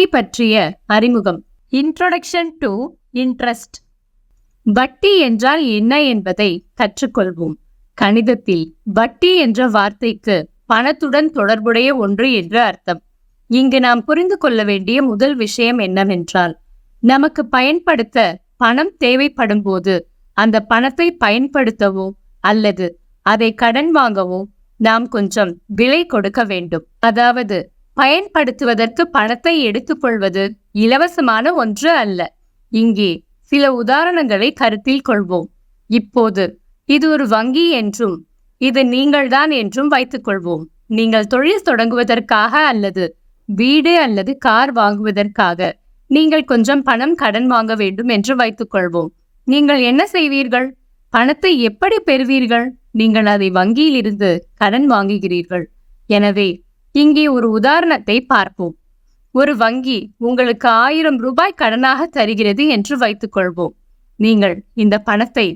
வட்டி பற்றிய அறிமுகம். இன்ட்ரோடக்ஷன் டு இன்ட்ரெஸ்ட் வட்டி என்றால் என்ன என்பதை கற்றுக்கொள்வோம். கணிதத்தில் வட்டி என்ற வார்த்தைக்கு பணத்துடன் தொடர்புடைய ஒன்று என்று அர்த்தம். இங்கு நாம் புரிந்து கொள்ள வேண்டிய முதல் விஷயம் என்னவென்றால் நமக்கு பயன்படுத்த பணம் தேவைப்படும் போது அந்த பணத்தை பயன்படுத்தவோ அல்லது அதை கடன் வாங்கவோ நாம் கொஞ்சம் விலை கொடுக்க வேண்டும். அதாவது பயன்படுத்துவதற்கு பணத்தை எடுத்துக்கொள்வது இலவசமான ஒன்று அல்ல. இங்கே சில உதாரணங்களை கருத்தில் கொள்வோம். இப்போது இது ஒரு வங்கி என்றும் இது நீங்கள்தான் என்றும் வைத்துக்கொள்வோம் நீங்கள் தொழில் தொடங்குவதற்காக அல்லது வீடு அல்லது கார் வாங்குவதற்காக நீங்கள் கொஞ்சம் பணம் கடன் வாங்க வேண்டும் என்று வைத்துக்கொள்வோம் நீங்கள் என்ன செய்வீர்கள்? பணத்தை எப்படி பெறுவீர்கள்? நீங்கள் அதை வங்கியிலிருந்து கடன் வாங்குகிறீர்கள். எனவே இங்கே ஒரு உதாரணத்தை பார்ப்போம். ஒரு வங்கி உங்களுக்கு ஆயிரம் ரூபாய் கடனாக தருகிறது என்று வைத்துக்கொள்வோம். நீங்கள் இந்த பணத்தை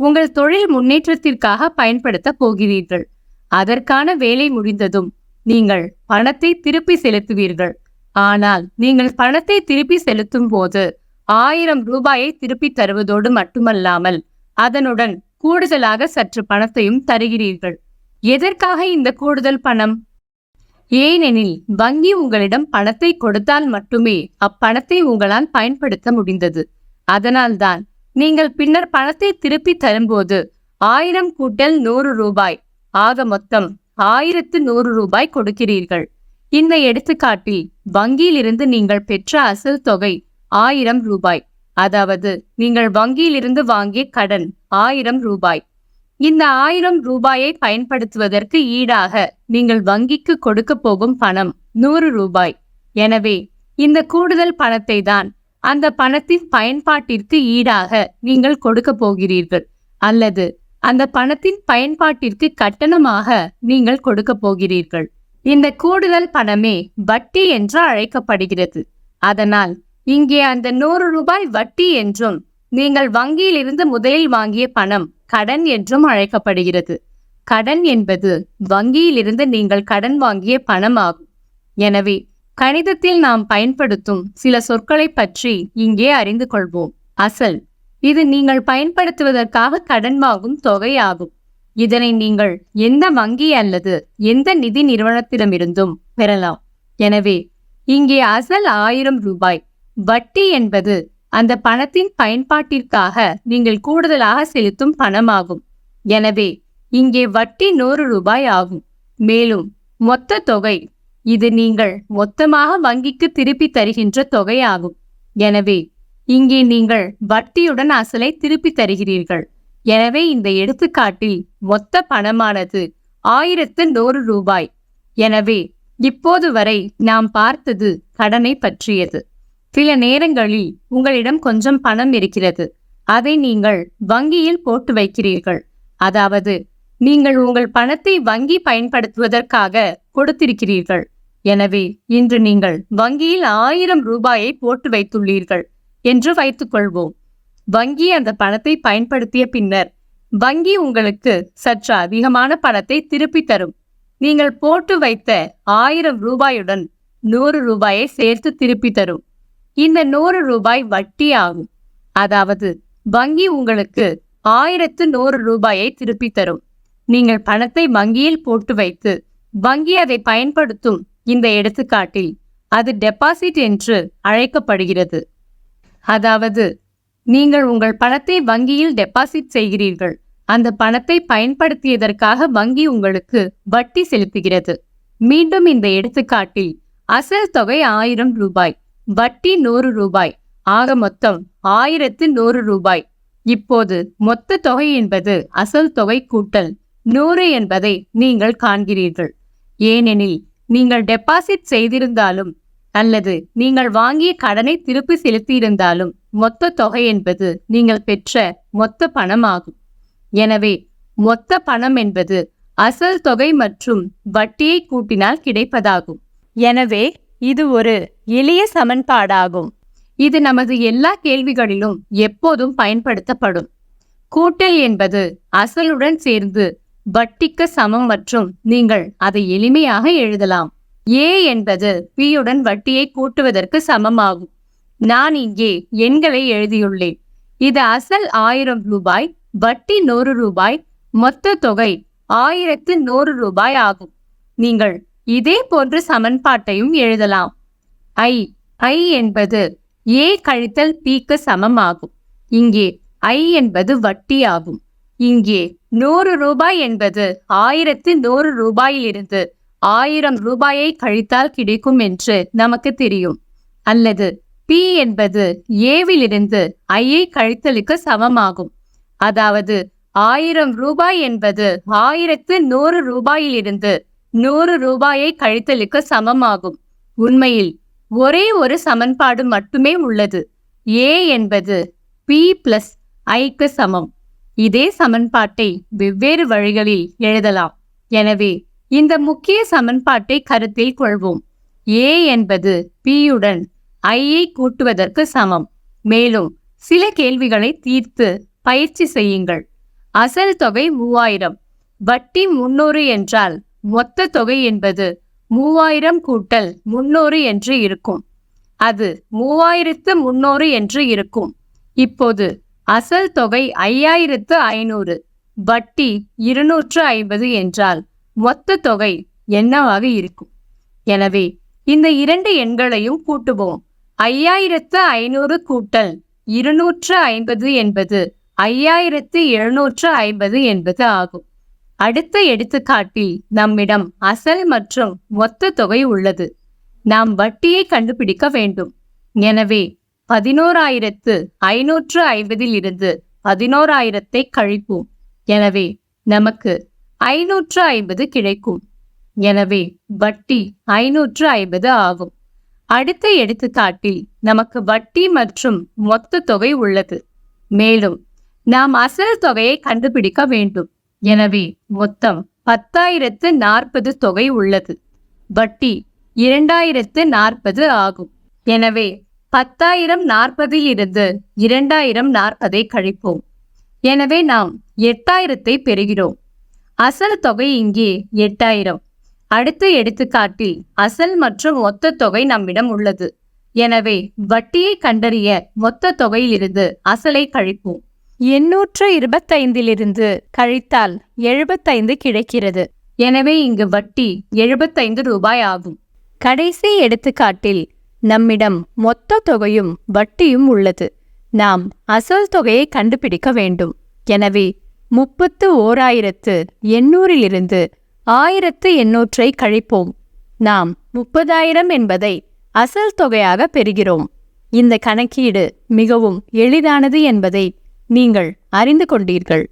உங்கள் தொழில் முன்னேற்றத்திற்காக பயன்படுத்த போகிறீர்கள். அதற்கான வேலை முடிந்ததும் நீங்கள் பணத்தை திருப்பி செலுத்துவீர்கள். ஆனால் நீங்கள் பணத்தை திருப்பி செலுத்தும் போது ஆயிரம் ரூபாயை திருப்பி தருவதோடு மட்டுமல்லாமல் அதனுடன் கூடுதலாக சற்று பணத்தையும் தருகிறீர்கள். எதற்காக இந்த கூடுதல் பணம்? ஏனெனில் வங்கி உங்களிடம் பணத்தை கொடுத்தால் மட்டுமே அப்பணத்தை உங்களால் பயன்படுத்த முடிந்தது. அதனால்தான் நீங்கள் பின்னர் பணத்தை திருப்பி தரும்போது ஆயிரம் கூட்டல் நூறு ரூபாய் ஆக மொத்தம் ஆயிரத்து நூறு ரூபாய் கொடுக்கிறீர்கள். இந்த எடுத்துக்காட்டில் வங்கியிலிருந்து நீங்கள் பெற்ற அசல் தொகை ஆயிரம் ரூபாய் அதாவது நீங்கள் வங்கியிலிருந்து வாங்கிய கடன் ஆயிரம் ரூபாய். இந்த ஆயிரம் ரூபாயை பயன்படுத்துவதற்கு ஈடாக நீங்கள் வங்கிக்கு கொடுக்க போகும் பணம் நூறு ரூபாய். எனவே இந்த கூடுதல் பணத்தை தான் அந்த பணத்தின் பயன்பாட்டிற்கு ஈடாக நீங்கள் கொடுக்க போகிறீர்கள். அல்லது அந்த பணத்தின் பயன்பாட்டிற்கு கட்டணமாக நீங்கள் கொடுக்க போகிறீர்கள். இந்த கூடுதல் பணமே வட்டி என்று அழைக்கப்படுகிறது. அதனால் இங்கே அந்த நூறு ரூபாய் வட்டி என்றும் நீங்கள் வங்கியிலிருந்து முதலில் வாங்கிய பணம் கடன் என்றும் அழைக்கப்படுகிறது. கடன் என்பது வங்கியிலிருந்து நீங்கள் கடன் வாங்கிய பணம் ஆகும் எனவே கணிதத்தில் நாம் பயன்படுத்தும் சில சொற்களை பற்றி இங்கே அறிந்து கொள்வோம். அசல் இது நீங்கள் பயன்படுத்துவதற்காக கடன் வாங்கும் தொகையாகும். இதனை நீங்கள் எந்த வங்கி அல்லது எந்த நிதி நிறுவனத்திடமிருந்தும் பெறலாம். எனவே இங்கே அசல் ஆயிரம் ரூபாய் வட்டி என்பது அந்த பணத்தின் பயன்பாட்டிற்காக நீங்கள் கூடுதலாக செலுத்தும் பணமாகும். எனவே இங்கே வட்டி நூறு ரூபாய் ஆகும். மேலும் மொத்த தொகை இது நீங்கள் மொத்தமாக வங்கிக்கு திருப்பி தருகின்ற தொகையாகும். எனவே இங்கே நீங்கள் வட்டியுடன் அசலை திருப்பி தருகிறீர்கள். எனவே இந்த எடுத்துக்காட்டில் மொத்த பணமானது ஆயிரத்து நூறு ரூபாய். எனவே இப்போது வரை நாம் பார்த்தது கடனை பற்றியது. சில நேரங்களில் உங்களிடம் கொஞ்சம் பணம் இருக்கிறது. அதை நீங்கள் வங்கியில் போட்டு வைக்கிறீர்கள். அதாவது நீங்கள் உங்கள் பணத்தை வங்கி பயன்படுத்துவதற்காக கொடுத்திருக்கிறீர்கள். எனவே இன்று நீங்கள் வங்கியில் ஆயிரம் ரூபாயை போட்டு வைத்துள்ளீர்கள் என்று வைத்துக்கொள்வோம். வங்கி அந்த பணத்தை பயன்படுத்திய பின்னர் வங்கி உங்களுக்கு சற்று அதிகமான பணத்தை திருப்பி தரும். நீங்கள் போட்டு வைத்த ஆயிரம் ரூபாயுடன் நூறு ரூபாயை சேர்த்து திருப்பி தரும். இந்த நூறு ரூபாய் வட்டி ஆகும் அதாவது வங்கி உங்களுக்கு ஆயிரத்து நூறு ரூபாயை திருப்பி தரும். நீங்கள் பணத்தை வங்கியில் போட்டு வைத்து வங்கி அதை பயன்படுத்தும் இந்த எடுத்துக்காட்டில் அது டெபாசிட் என்று அழைக்கப்படுகிறது. அதாவது நீங்கள் உங்கள் பணத்தை வங்கியில் டெபாசிட் செய்கிறீர்கள். அந்த பணத்தை பயன்படுத்தியதற்காக வங்கி உங்களுக்கு வட்டி செலுத்துகிறது. மீண்டும் இந்த எடுத்துக்காட்டில் அசல் தொகை ஆயிரம் ரூபாய் வட்டி நூறு ரூபாய் ஆக மொத்தம் ஆயிரத்து நூறு ரூபாய். இப்போது மொத்த தொகை என்பது அசல் தொகை கூட்டல் நூறு என்பதை நீங்கள் காண்கிறீர்கள். ஏனெனில் நீங்கள் டெபாசிட் செய்திருந்தாலும் அல்லது நீங்கள் வாங்கிய கடனை திருப்பி செலுத்தியிருந்தாலும் மொத்த தொகை என்பது நீங்கள் பெற்ற மொத்த பணம் ஆகும் எனவே மொத்த பணம் என்பது அசல் தொகை மற்றும் வட்டியை கூட்டினால் கிடைப்பதாகும். எனவே இது ஒரு எளிய சமன்பாடாகும். இது நமது எல்லா கேள்விகளிலும் எப்போதும் பயன்படுத்தப்படும். கூட்டல் என்பது அசலுடன் சேர்ந்து வட்டிக்கு சமம் மற்றும் நீங்கள் அதை எளிமையாக எழுதலாம். ஏ என்பது பியுடன் வட்டியை கூட்டுவதற்கு சமமாகும். நான் இங்கே எண்களை எழுதியுள்ளேன். இது அசல் ஆயிரம் ரூபாய் வட்டி நூறு ரூபாய் மொத்த தொகை ஆயிரத்து நூறு ரூபாய் ஆகும். நீங்கள் இதே போன்ற சமன்பாட்டையும் எழுதலாம். ஐ ஐ என்பது ஏ கழித்தல் பிக்கு சமமாகும். இங்கே ஐ என்பது வட்டி ஆகும். இங்கே நூறு ரூபாய் என்பது ஆயிரத்து நூறு ரூபாயிலிருந்து ஆயிரம் ரூபாயை கழித்தால் கிடைக்கும் என்று நமக்கு தெரியும். அல்லது பி என்பது ஏவிலிருந்து ஐயை கழித்தலுக்கு சமமாகும். அதாவது ஆயிரம் ரூபாய் என்பது ஆயிரத்து நூறு ரூபாயிலிருந்து நூறு ரூபாயை கழித்தலுக்கு சமமாகும். உண்மையில் ஒரே ஒரு சமன்பாடு மட்டுமே உள்ளது. ஏ என்பது பி பிளஸ் ஐக்கு சமம். இதே சமன்பாட்டை வெவ்வேறு வழிகளில் எழுதலாம். எனவே இந்த முக்கிய சமன்பாட்டை கருத்தில் கொள்வோம். ஏ என்பது பியுடன் ஐயை கூட்டுவதற்கு சமம். மேலும் சில கேள்விகளை தீர்த்து பயிற்சி செய்யுங்கள். அசல் தொகை மூவாயிரம். வட்டி முன்னூறு என்றால் மொத்த தொகை என்பது மூவாயிரம் கூட்டல் முன்னூறு என்று இருக்கும். அது மூவாயிரத்து முன்னூறு என்று இருக்கும். இப்போது அசல் தொகை ஐயாயிரத்து ஐநூறு. வட்டி இருநூற்று ஐம்பது என்றால் மொத்த தொகை என்னவாக இருக்கும்? எனவே இந்த இரண்டு எண்களையும் கூட்டுவோம். ஐயாயிரத்து ஐநூறு கூட்டல் இருநூற்று ஐம்பது என்பது ஐயாயிரத்து எழுநூற்று ஐம்பது என்பது ஆகும். அடுத்த எடுத்துக்காட்டில் நம்மிடம் அசல் மற்றும் மொத்த தொகை உள்ளது. நாம் வட்டியை கண்டுபிடிக்க வேண்டும். எனவே பதினோராயிரத்து ஐநூற்று ஐம்பதில் இருந்து பதினோராயிரத்தை கழிப்போம். எனவே நமக்கு ஐநூற்று ஐம்பது கிடைக்கும். எனவே வட்டி ஐநூற்று ஐம்பது ஆகும். அடுத்த எடுத்துக்காட்டில் நமக்கு வட்டி மற்றும் மொத்த தொகை உள்ளது. மேலும் நாம் அசல் தொகையை கண்டுபிடிக்க வேண்டும். எனவே மொத்தம் பத்தாயிரத்து நாற்பது தொகை உள்ளது. வட்டி இரண்டாயிரத்து நாற்பது ஆகும். எனவே பத்தாயிரம் நாற்பதில் இருந்து இரண்டாயிரம் நாற்பதை கழிப்போம். எனவே நாம் எட்டாயிரத்தை பெறுகிறோம். அசல் தொகை இங்கே எட்டாயிரம். அடுத்த எடுத்துக்காட்டில் அசல் மற்றும் மொத்த தொகை நம்மிடம் உள்ளது. எனவே வட்டியை கண்டறிய மொத்த தொகையிலிருந்து அசலை கழிப்போம். எண்ணூற்று இருபத்தைந்திலிருந்து கழித்தால் எழுபத்தைந்து கிடைக்கிறது. எனவே இங்கு வட்டி எழுபத்தைந்து ரூபாய் ஆகும். கடைசி எடுத்துக்காட்டில் நம்மிடம் மொத்த தொகையும் வட்டியும் உள்ளது. நாம் அசல் தொகையை கண்டுபிடிக்க வேண்டும். எனவே முப்பத்து ஓராயிரத்து எண்ணூறிலிருந்து ஆயிரத்து எண்ணூற்றை கழிப்போம். நாம் முப்பதாயிரம் என்பதை அசல் தொகையாக பெறுகிறோம். இந்த கணக்கீடு மிகவும் எளிதானது என்பதை நீங்கள் அறிந்து கொண்டீர்கள்.